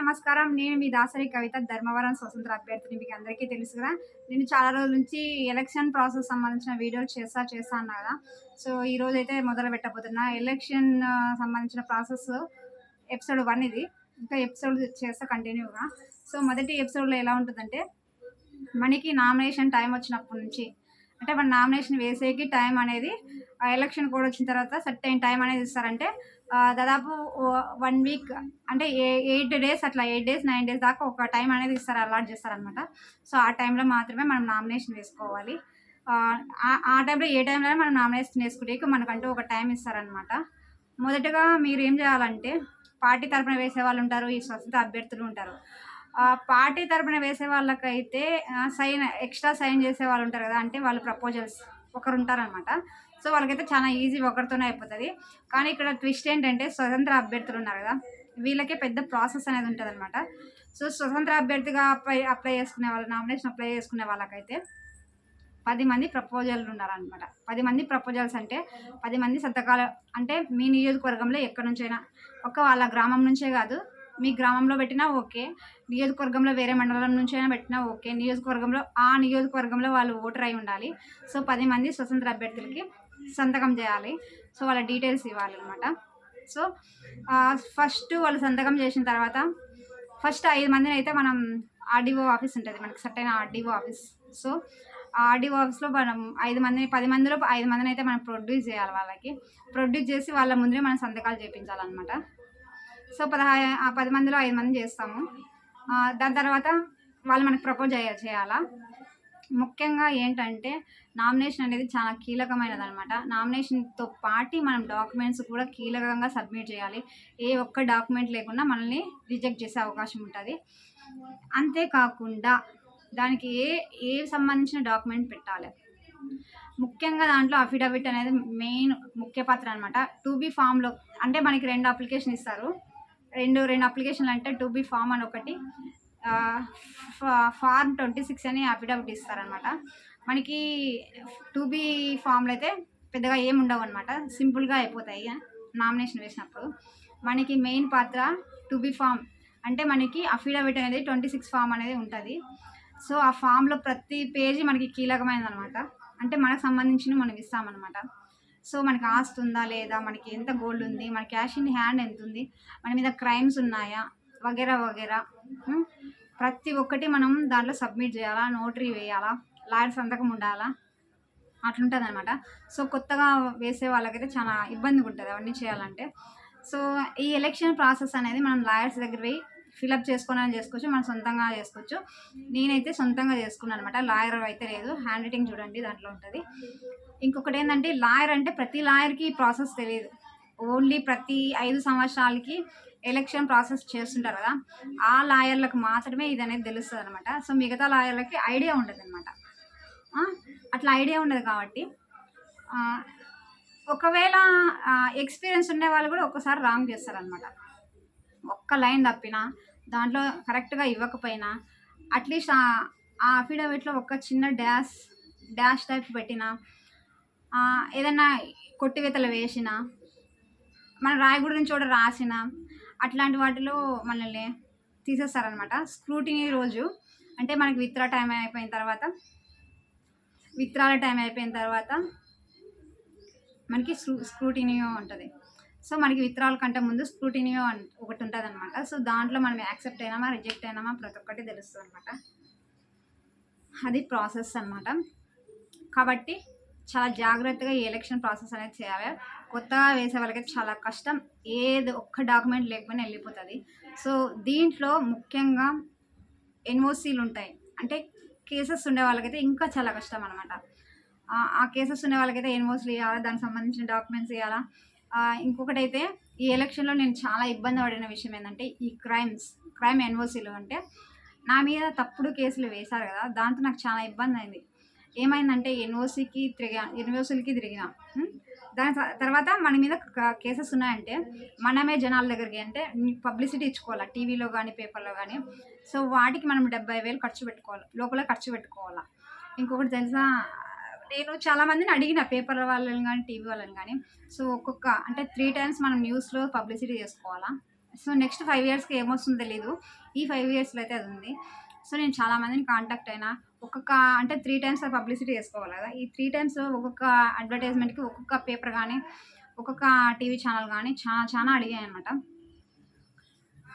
నమస్కారం. నేను మీ దాసరి కవిత ధర్మవరం స్వతంత్ర అభ్యర్థిని మీకు అందరికీ తెలుసు కదా. నేను చాలా రోజుల నుంచి ఎలక్షన్ ప్రాసెస్ సంబంధించిన వీడియోలు చేస్తా చేస్తా అన్నా కదా. సో ఈ రోజు అయితే మొదలు పెట్టబోతున్నా. ఎలక్షన్ సంబంధించిన ప్రాసెస్ ఎపిసోడ్ వన్ ఇది. ఇంకా ఎపిసోడ్ చేస్తా కంటిన్యూగా సో మొదటి ఎపిసోడ్లో ఎలా ఉంటుందంటే మనకి నామినేషన్ టైం వచ్చినప్పటి నుంచి అంటే మన నామినేషన్ వేసేకి టైం అనేది ఎలక్షన్ కూడా వచ్చిన తర్వాత సెట్ అయిన టైం అనేది ఇస్తారంటే దాదాపు వన్ వీక్ అంటే ఎయిట్ డేస్ అట్లా ఎయిట్ డేస్ నైన్ డేస్ దాకా ఒక టైం అనేది ఇస్తారు అలాట్ చేస్తారనమాట సో ఆ టైంలో మాత్రమే మనం నామినేషన్ వేసుకోవాలి. ఆ, టైంలో ఏ టైంలో మనం నామినేషన్ వేసుకుంటే మనకంటూ ఒక టైం ఇస్తారనమాట మొదటగా మీరు ఏం చేయాలంటే పార్టీ తరపున వేసే వాళ్ళు ఉంటారు ఈ స్వతంత్ర అభ్యర్థులు ఉంటారు. పార్టీ తరపున వేసే వాళ్ళకైతే సైన్ ఎక్స్ట్రా సైన్ చేసే వాళ్ళు ఉంటారు కదా అంటే వాళ్ళు ప్రపోజల్స్ ఒకరు ఉంటారనమాట సో వాళ్ళకైతే చాలా ఈజీ ఒకరితోనే అయిపోతుంది. కానీ ఇక్కడ ట్విస్ట్ ఏంటంటే స్వతంత్ర అభ్యర్థులు ఉన్నారు కదా వీళ్ళకే పెద్ద ప్రాసెస్ అనేది ఉంటుంది అనమాట సో స్వతంత్ర అభ్యర్థిగా అప్లై అప్లై చేసుకునే వాళ్ళు నామినేషన్ అప్లై చేసుకునే వాళ్ళకైతే పది మంది ప్రపోజల్ ఉన్నారనమాట పది మంది ప్రపోజల్స్ అంటే పది మంది సంతకాలు అంటే మీ నియోజకవర్గంలో ఎక్కడి నుంచైనా ఒక వాళ్ళ గ్రామం నుంచే కాదు మీ గ్రామంలో పెట్టినా ఓకే నియోజకవర్గంలో వేరే మండలం నుంచైనా పెట్టినా ఓకే నియోజకవర్గంలో ఆ నియోజకవర్గంలో వాళ్ళు ఓటర్ అయి ఉండాలి. సో పది మంది స్వతంత్ర అభ్యర్థులకి సంతకం చేయాలి. సో వాళ్ళ డీటెయిల్స్ ఇవ్వాలి అనమాట సో ఫస్ట్ వాళ్ళు సంతకం చేసిన తర్వాత ఫస్ట్ ఐదు మందిని అయితే మనం ఆర్డీఓ ఆఫీస్ ఉంటుంది. మనకి సెట్ అయిన ఆర్డీఓ ఆఫీస్. సో ఆ ఆర్డీఓ ఆఫీస్లో మనం ఐదు మందిని పది మందిలో ఐదు మందిని అయితే మనం ప్రొడ్యూస్ చేయాలి వాళ్ళకి. ప్రొడ్యూస్ చేసి వాళ్ళ ముందే మనం సంతకాలు చేయించాలన్నమాట సో పదహా ఆ పది మందిలో ఐదు మంది చేస్తాము. దాని తర్వాత వాళ్ళు మనకి ప్రపోజ్ చేయాలా? ముఖ్యంగా ఏంటంటే నామినేషన్ అనేది చాలా కీలకమైనది అనమాట నామినేషన్తో పాటు మనం డాక్యుమెంట్స్ కూడా కీలకంగా సబ్మిట్ చేయాలి. ఏ ఒక్క డాక్యుమెంట్ లేకుండా మనల్ని రిజెక్ట్ చేసే అవకాశం ఉంటుంది. అంతేకాకుండా దానికి ఏ ఏ సంబంధించిన డాక్యుమెంట్ పెట్టాలి? ముఖ్యంగా దాంట్లో అఫిడవిట్ అనేది మెయిన్ ముఖ్య పాత్ర అనమాట టూ బీ ఫామ్లో అంటే మనకి రెండు అప్లికేషన్ ఇస్తారు. రెండు రెండు అప్లికేషన్లు అంటే టూ బీ ఫామ్ అని ఒకటి ఫార్మ్ ట్వంటీ సిక్స్ అని అఫిడవిట్ ఇస్తారనమాట మనకి టూ బీ ఫామ్లో అయితే పెద్దగా ఏమి ఉండవు అనమాట సింపుల్గా అయిపోతాయి. నామినేషన్ వేసినప్పుడు మనకి మెయిన్ పాత్ర టు బీ ఫామ్ అంటే మనకి అఫిడవిట్ అనేది ట్వంటీ సిక్స్ ఫామ్ అనేది ఉంటుంది. సో ఆ ఫామ్లో ప్రతి పేజీ మనకి కీలకమైనది అనమాట అంటే మనకు సంబంధించిన మనం ఇస్తామన్నమాట. సో మనకి ఆస్తి ఉందా లేదా మనకి ఎంత గోల్డ్ ఉంది మన క్యాష్ ఇన్ హ్యాండ్ ఎంత ఉంది మన మీద క్రైమ్స్ ఉన్నాయా వగేరా వగేరా ప్రతి ఒక్కటి మనం దాంట్లో సబ్మిట్ చేయాలా నోటరీ వేయాలా లాయర్ సంతకం ఉండాలా? అట్లుంటుంది అనమాట సో కొత్తగా వేసే వాళ్ళకైతే చాలా ఇబ్బందిగా ఉంటుంది అవన్నీ చేయాలంటే. సో ఈ ఎలక్షన్ ప్రాసెస్ అనేది మనం లాయర్స్ దగ్గర పోయి ఫిలప్ చేసుకొని చేసుకోవచ్చు మనం సొంతంగా చేసుకోవచ్చు. నేనైతే సొంతంగా చేసుకున్నాను అనమాట లాయర్ అయితే లేదు. హ్యాండ్ రైటింగ్ చూడండి దాంట్లో ఉంటుంది. ఇంకొకటి ఏంటంటే లాయర్ అంటే ప్రతి లాయర్కి ఈ ప్రాసెస్ తెలియదు ఓన్లీ ప్రతి ఐదు సంవత్సరాలకి ఎలక్షన్ ప్రాసెస్ చేస్తుంటారు కదా ఆ లాయర్లకు మాత్రమే ఇది అనేది తెలుస్తుంది అనమాట సో మిగతా లాయర్లకి ఐడియా ఉండదు అనమాట అట్లా ఐడియా ఉండదు కాబట్టి ఒకవేళ ఎక్స్పీరియన్స్ ఉండే వాళ్ళు కూడా ఒక్కసారి రాంగ్ చేస్తారనమాట ఒక్క లైన్ తప్పినా దాంట్లో కరెక్ట్గా ఇవ్వకపోయినా అట్లీస్ట్ ఆ అఫిడవిట్లో ఒక చిన్న డ్యాష్ డ్యాష్ టైప్ పెట్టినా ఏదైనా కొట్టివేతలు వేసినా మన రాయగూడ నుంచి కూడా రాసిన అట్లాంటి వాటిలో మనల్ని తీసేస్తారనమాట స్క్రూటినీ రోజు అంటే మనకి విత్డ్రా టైం అయిపోయిన తర్వాత విత్రాల టైం అయిపోయిన తర్వాత మనకి స్క్రూ స్క్రూటినియో ఉంటుంది. సో మనకి విత్రాల కంటే ముందు స్క్రూటినియో ఒకటి ఉంటుంది అనమాట సో దాంట్లో మనం యాక్సెప్ట్ అయినామా రిజెక్ట్ అయినామా ప్రతి ఒక్కటి తెలుస్తుంది అనమాట అది ప్రాసెస్ అనమాట కాబట్టి చాలా జాగ్రత్తగా ఈ ఎలక్షన్ ప్రాసెస్ అనేది చేయాలి. కొత్తగా వేసే వాళ్ళకి చాలా కష్టం. ఏది ఒక్క డాక్యుమెంట్ లేకపోయినా వెళ్ళిపోతుంది. సో దీంట్లో ముఖ్యంగా ఎన్ఓసీలు ఉంటాయి. అంటే కేసెస్ ఉండే వాళ్ళకైతే ఇంకా చాలా కష్టం అనమాట ఆ కేసెస్ ఉండే వాళ్ళకైతే ఎన్ఓసీలు ఇవ్వాలా దానికి సంబంధించిన డాక్యుమెంట్స్ ఇవ్వాలా ఇంకొకటైతే ఇంకొకటి అయితే ఈ ఎలక్షన్లో నేను చాలా ఇబ్బంది పడిన విషయం ఏంటంటే ఈ క్రైమ్స్ క్రైమ్ ఎన్ఓసీలు అంటే నా మీద తప్పుడు కేసులు వేశారు కదా దాంతో నాకు చాలా ఇబ్బంది అయింది. ఏమైందంటే ఎన్ఓసీకి తిరిగా ఎన్ఓసీలకి తిరిగినా. దాని తర్వాత మన మీద కేసెస్ ఉన్నాయంటే మనమే జనాల దగ్గరికి అంటే పబ్లిసిటీ ఇచ్చుకోవాలా టీవీలో కానీ పేపర్లో కానీ సో వాటికి మనం డెబ్బై వేలు ఖర్చు పెట్టుకోవాలి లోపల ఖర్చు పెట్టుకోవాలా. ఇంకొకటి తెలుసా నేను చాలా మందిని అడిగిన పేపర్ వాళ్ళని కానీ టీవీ వాళ్ళని కానీ సో ఒక్కొక్క అంటే త్రీ టైమ్స్ మనం న్యూస్లో పబ్లిసిటీ చేసుకోవాలా. సో నెక్స్ట్ ఫైవ్ ఇయర్స్కి ఏమొస్తుందో తెలీదు. ఈ ఫైవ్ ఇయర్స్లో అయితే అది ఉంది. సో నేను చాలా మందిని కాంటాక్ట్ అయినా ఒక్కొక్క అంటే త్రీ టైమ్స్ పబ్లిసిటీ చేసుకోవాలి కదా. ఈ త్రీ టైమ్స్ ఒక్కొక్క అడ్వర్టైజ్మెంట్కి ఒక్కొక్క పేపర్ కానీ ఒక్కొక్క టీవీ ఛానల్ కానీ చాలా చాలా అడిగాయి అనమాట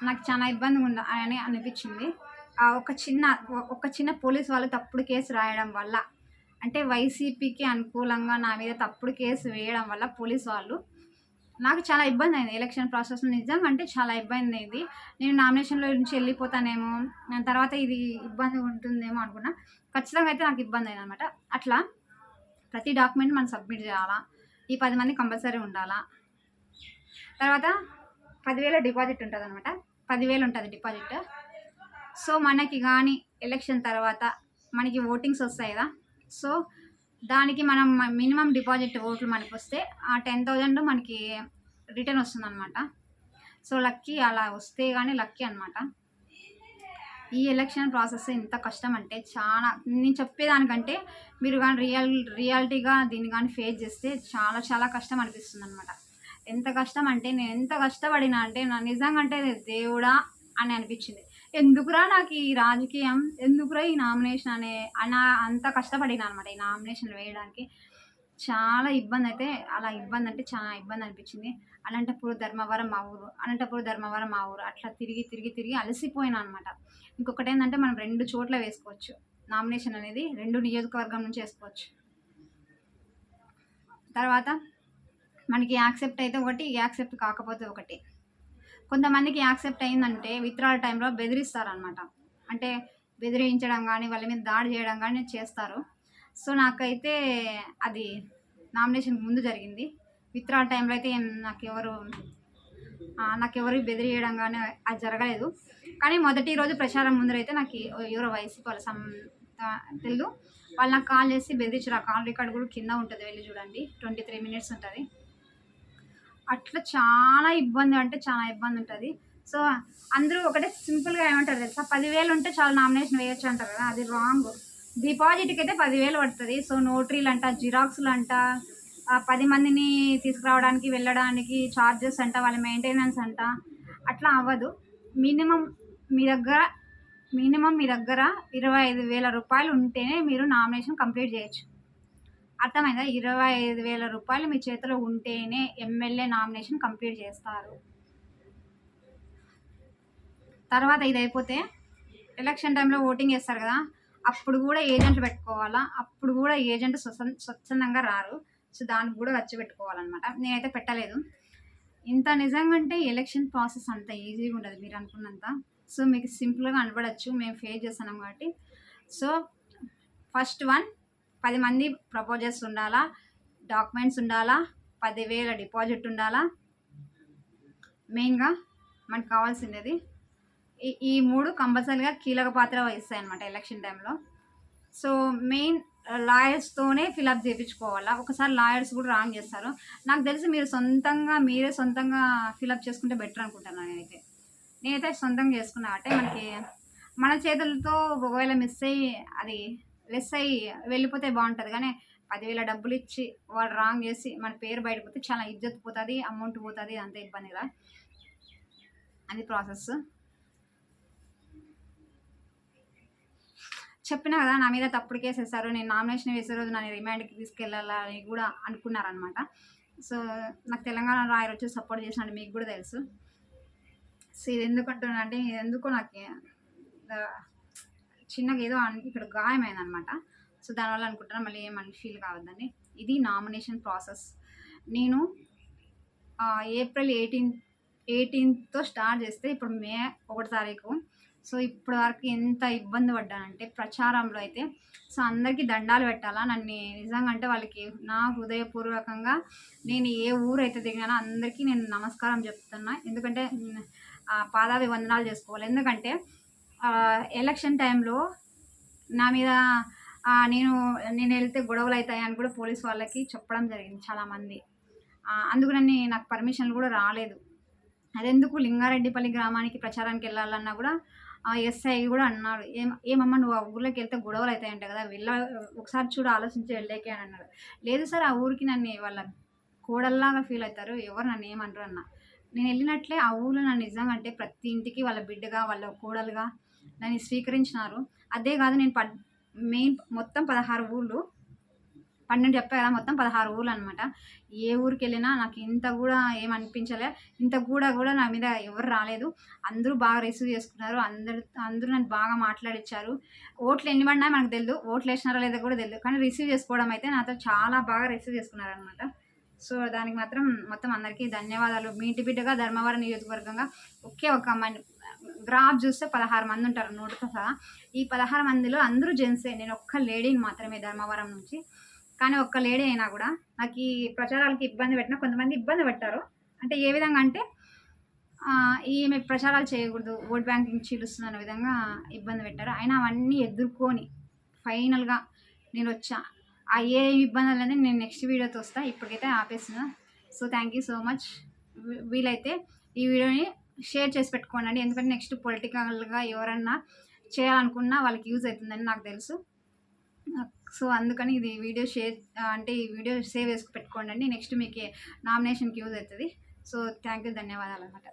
నాకు చాలా ఇబ్బందిగా ఉంద అని అనిపించింది. ఆ ఒక చిన్న ఒక చిన్న పోలీస్ వాళ్ళు తప్పుడు కేసు రాయడం వల్ల అంటే వైసీపీకి అనుకూలంగా నా మీద తప్పుడు కేసు వేయడం వల్ల పోలీస్ వాళ్ళు నాకు చాలా ఇబ్బంది అయింది ఎలక్షన్ ప్రాసెస్లో నిజం అంటే చాలా ఇబ్బంది అయింది నేను నామినేషన్లో నుంచి వెళ్ళిపోతానేమో దాని తర్వాత ఇది ఇబ్బంది ఉంటుందేమో అనుకున్నా. ఖచ్చితంగా అయితే నాకు ఇబ్బంది అయింది అనమాట అట్లా ప్రతి డాక్యుమెంట్ మనం సబ్మిట్ చేయాలా? ఈ పది మంది కంపల్సరీ ఉండాలా? తర్వాత పదివేల డిపాజిట్ ఉంటుంది అనమాట పదివేలు ఉంటుంది డిపాజిట్ సో మనకి కానీ ఎలక్షన్ తర్వాత మనకి ఓటింగ్స్ వస్తాయి కదా? సో దానికి మనం మినిమం డిపాజిట్ ఓట్లు మనకి వస్తే ఆ టెన్ థౌజండ్ మనకి రిటర్న్ వస్తుంది అనమాట సో లక్కీ అలా వస్తే కానీ లక్కీ అనమాట ఈ ఎలక్షన్ ప్రాసెస్ ఎంత కష్టం అంటే చాలా నేను చెప్పేదానికంటే మీరు కానీ రియల్ రియాలిటీగా దీన్ని కానీ ఫేస్ చేస్తే చాలా చాలా కష్టం అనిపిస్తుంది అనమాట ఎంత కష్టం అంటే నేను ఎంత కష్టపడినా అంటే నా నిజంగా అంటే దేవుడా అని అనిపించింది. ఎందుకురా నాకు ఈ రాజకీయం? ఎందుకురా ఈ నామినేషన్ అనే? అనా అంత కష్టపడిన అనమాట ఈ నామినేషన్ వేయడానికి. చాలా ఇబ్బంది అయితే అలా ఇబ్బంది అంటే చాలా ఇబ్బంది అనిపించింది. అనంతపురం ధర్మవరం మా ఊరు అనంతపురం ధర్మవరం మా ఊరు అట్లా తిరిగి తిరిగి తిరిగి అలసిపోయినా అనమాట ఇంకొకటి ఏంటంటే మనం రెండు చోట్ల వేసుకోవచ్చు. నామినేషన్ అనేది రెండు నియోజకవర్గం నుంచి వేసుకోవచ్చు. తర్వాత మనకి యాక్సెప్ట్ అయితే ఒకటి యాక్సెప్ట్ కాకపోతే ఒకటి. కొంతమందికి యాక్సెప్ట్ అయిందంటే విత్డ్రాల్ టైంలో బెదిరిస్తారనమాట అంటే బెదిరించడం కానీ వాళ్ళ మీద దాడి చేయడం కానీ చేస్తారు. సో నాకైతే అది నామినేషన్ ముందు జరిగింది. విత్డ్రాల్ టైంలో అయితే నాకు నాకెవరు నాకెవరు బెదిరియడం కానీ అది జరగలేదు. కానీ మొదటి రోజు ప్రచారం ముందరైతే నాకు ఎవరో వైసీపీ వాళ్ళ సం వాళ్ళు నాకు కాల్ చేసి బెదిరించారు. ఆ కాల్ రికార్డ్ కూడా కింద ఉంటుంది. వెళ్ళి చూడండి. ట్వంటీ త్రీ మినిట్స్ ఉంటుంది. అట్లా చాలా ఇబ్బంది అంటే చాలా ఇబ్బంది ఉంటుంది. సో అందరూ ఒకటే సింపుల్గా ఏమంటారు తెలుసా? పదివేలు ఉంటే చాలా నామినేషన్ వేయొచ్చు అంటారు కదా? అది రాంగ్. డిపాజిట్కి అయితే పదివేలు పడుతుంది. సో నోటరీలు అంట జిరాక్స్లు అంట పది మందిని తీసుకురావడానికి వెళ్ళడానికి ఛార్జెస్ అంట వాళ్ళ మెయింటెనెన్స్ అంట. అట్లా అవ్వదు. మినిమం మీ దగ్గర మినిమం మీ దగ్గర ఇరవై ఐదు వేల రూపాయలు ఉంటేనే మీరు నామినేషన్ కంప్లీట్ చేయొచ్చు. అర్థమైందా? ఇరవై ఐదు వేల రూపాయలు మీ చేతిలో ఉంటేనే ఎమ్మెల్యే నామినేషన్ కంప్లీట్ చేస్తారు. తర్వాత ఇది అయిపోతే ఎలక్షన్ టైంలో ఓటింగ్ చేస్తారు కదా అప్పుడు కూడా ఏజెంట్లు పెట్టుకోవాలా? అప్పుడు కూడా ఏజెంట్ స్వచ్ఛందంగా రారు. సో దానికి కూడా ఖర్చు పెట్టుకోవాలన్నమాట. నేనైతే పెట్టలేదు. ఇంత నిజంగా అంటే ఎలక్షన్ ప్రాసెస్ అంత ఈజీగా ఉండదు మీరు అనుకున్నంత. సో మీకు సింపుల్గా అనబడచ్చు మేము ఫేస్ చేస్తున్నాం కాబట్టి. సో ఫస్ట్ వన్ పది మంది ప్రపోజల్స్ ఉండాలా డాక్యుమెంట్స్ ఉండాలా పదివేల డిపాజిట్ ఉండాలా? మెయిన్గా మనకు కావాల్సింది ఈ ఈ మూడు కంపల్సరీగా కీలక పాత్ర వహిస్తాయి అనమాట ఎలక్షన్ టైంలో. సో మెయిన్ లాయర్స్తోనే ఫిలప్ చేయించుకోవాలా ఒకసారి లాయర్స్ కూడా రాంగ్ చేస్తారు. నాకు తెలిసి మీరు సొంతంగా మీరే సొంతంగా ఫిలప్ చేసుకుంటే బెటర్ అనుకుంటున్నాను నేనైతే. నేనైతే సొంతంగా చేసుకున్నా. అంటే మనకి మన చేతులతో ఒకవేళ మిస్ అయ్యి అది లెస్ అయ్యి వెళ్ళిపోతే బాగుంటుంది. కానీ పదివేల డబ్బులు ఇచ్చి వాళ్ళు రాంగ్ చేసి మన పేరు బయటకు చాలా ఇజ్జత్ పోతుంది అమౌంట్ పోతుంది అంత ఇబ్బంది కదా. అది ప్రాసెస్ చెప్పినా కదా నా మీద తప్పుడు కేసు వేస్తారు నేను నామినేషన్ వేసే రోజు నన్ను రిమాండ్కి తీసుకెళ్ళాలని కూడా అనుకున్నారనమాట సో నాకు తెలంగాణ రాయర్ వచ్చి సపోర్ట్ చేసినట్టు మీకు కూడా తెలుసు. సో ఇది ఎందుకు అంటున్నా అంటే ఇది ఎందుకో నాకు చిన్నగా ఏదో అన్- ఇక్కడ గాయమైందనమాట. సో దానివల్ల అనుకుంటున్నా మళ్ళీ ఏమని ఫీల్ కావద్దని ఇది నామినేషన్ ప్రాసెస్ నేను ఏప్రిల్ ఎయిటీన్ ఎయిటీన్త్తో స్టార్ట్ చేస్తే ఇప్పుడు మే ఒకటి తారీఖు. సో ఇప్పటి వరకు ఎంత ఇబ్బంది పడ్డానంటే ప్రచారంలో అయితే సో అందరికీ దండాలు పెట్టాలా? నన్ను నిజంగా అంటే వాళ్ళకి నా హృదయపూర్వకంగా నేను ఏ ఊరు అయితే అందరికీ నేను నమస్కారం చెప్తున్నా. ఎందుకంటే పాదావి వందనాలు చేసుకోవాలి. ఎందుకంటే ఎలక్షన్ టైంలో నా మీద నేను నేను వెళ్తే గొడవలు అవుతాయని కూడా పోలీస్ వాళ్ళకి చెప్పడం జరిగింది చాలామంది. అందుకని నాకు పర్మిషన్లు కూడా రాలేదు. అదెందుకు? లింగారెడ్డిపల్లి గ్రామానికి ప్రచారానికి వెళ్ళాలన్నా కూడా ఎస్ఐ కూడా అన్నాడు ఏం ఏమమ్మా నువ్వు ఆ ఊర్లోకి వెళ్తే గొడవలు అవుతాయంట కదా వెళ్ళ ఒకసారి చూడు ఆలోచించి వెళ్ళేకే అని అన్నాడు లేదు సార్ ఆ ఊరికి నన్ను వాళ్ళ కోడల్లాగా ఫీల్ అవుతారు. ఎవరు నన్ను ఏమంటారు అన్న. నేను వెళ్ళినట్లే ఆ ఊళ్ళో నన్ను నిజంగా అంటే ప్రతి ఇంటికి వాళ్ళ బిడ్డగా వాళ్ళ కోడలుగా నన్ను స్వీకరించినారు. అదే కాదు నేను పడ్ మెయిన్ మొత్తం పదహారు ఊళ్ళు పన్నెండు చెప్పా కదా మొత్తం పదహారు ఊళ్ళు అనమాట ఏ ఊరికి వెళ్ళినా నాకు ఇంత కూడా ఏమనిపించలే ఇంత కూడా కూడా నా మీద ఎవరు రాలేదు. అందరూ బాగా రిసీవ్ చేసుకున్నారు. అందరు అందరూ నన్ను బాగా మాట్లాడిచ్చారు. ఓట్లు ఎన్ని పడినా మనకు తెలియదు ఓట్లు వేసినారో లేదో కూడా తెలియదు కానీ రిసీవ్ చేసుకోవడం అయితే నాతో చాలా బాగా రిసీవ్ చేసుకున్నారు అనమాట సో దానికి మాత్రం మొత్తం అందరికీ ధన్యవాదాలు. మీ ఇంటి బిడ్డగా ధర్మవరం నియోజకవర్గంగా ఒకే ఒక గ్రాఫ్ చూస్తే పదహారు మంది ఉంటారు నోటితో సహా. ఈ పదహారు మందిలో అందరూ జెంట్సే నేను ఒక్క లేడీని మాత్రమే ధర్మవరం నుంచి. కానీ ఒక్క లేడీ అయినా కూడా నాకు ఈ ప్రచారాలకి ఇబ్బంది పెట్టినా కొంతమంది ఇబ్బంది పెట్టారు అంటే ఏ విధంగా అంటే ఈమె ప్రచారాలు చేయకూడదు ఓట్ బ్యాంకింగ్ చీలుస్తుంది అనే విధంగా ఇబ్బంది పెట్టారు. అయినా అవన్నీ ఎదుర్కొని ఫైనల్గా నేను వచ్చా. ఆ ఏ ఇబ్బందులు అనేది నేను నెక్స్ట్ వీడియోతో వస్తా. ఇప్పటికైతే ఆపేస్తున్నా. So thank you so much వీలైతే ఈ వీడియోని షేర్ చేసి పెట్టుకోండి ఎందుకంటే నెక్స్ట్ పొలిటికల్గా ఎవరన్నా చేయాలనుకున్నా వాళ్ళకి యూజ్ అవుతుందని నాకు తెలుసు. సో అందుకని ఇది వీడియో షేర్ అంటే ఈ వీడియో సేవ్ వేసి పెట్టుకోండి. నెక్స్ట్ మీకు నామినేషన్కి యూజ్ అవుతుంది. సో థ్యాంక్ యూ ధన్యవాదాలు అనమాట